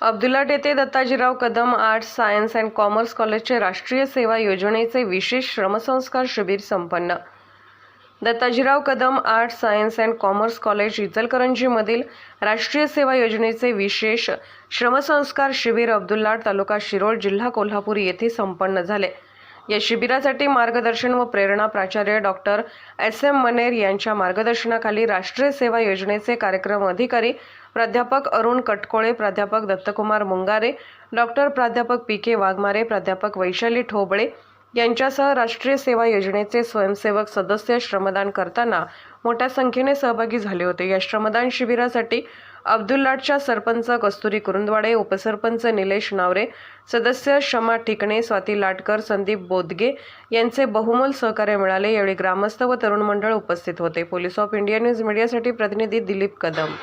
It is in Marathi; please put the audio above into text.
अब्दुल्लाट येथे Dattajirao Kadam arts science and commerce कॉलेजचे राष्ट्रीय सेवा योजनेचे विशेष श्रमसंस्कार शिबिर संपन्न. Dattajirao Kadam arts science and commerce college इचलकरंजीमधील राष्ट्रीय सेवा योजनेचे विशेष श्रमसंस्कार शिबिर अब्दुल्लाट तालुका शिरोळ जिल्हा कोल्हापूर येथे संपन्न झाले. या शिबिरासाठी मार्गदर्शन व प्रेरणा प्राचार्य डॉक्टर एस एम मनेर यांच्या मार्गदर्शनाखाली राष्ट्रीय सेवा योजनेचे कार्यक्रम अधिकारी प्राध्यापक अरुण कटकोळे प्राध्यापक दत्तकुमार मुंगारे डॉक्टर प्राध्यापक पी के वाघमारे प्राध्यापक वैशाली ठोबळे यांच्यासह राष्ट्रीय सेवा योजनेचे स्वयंसेवक सदस्य श्रमदान करताना मोठ्या संख्येने सहभागी झाले होते. या श्रमदान शिबिरासाठी अब्दुल्लाटच्या सरपंच कस्तुरी कुरुंदवाडे उपसरपंच निलेश नावरे सदस्य शमा ठिकणे स्वाती लाटकर संदीप बोदगे यांचे बहुमोल सहकार्य मिळाले. यावेळी ग्रामस्थ व तरुण मंडळ उपस्थित होते. पोलीस ऑफ इंडिया न्यूज मीडियासाठी प्रतिनिधी दिलीप कदम.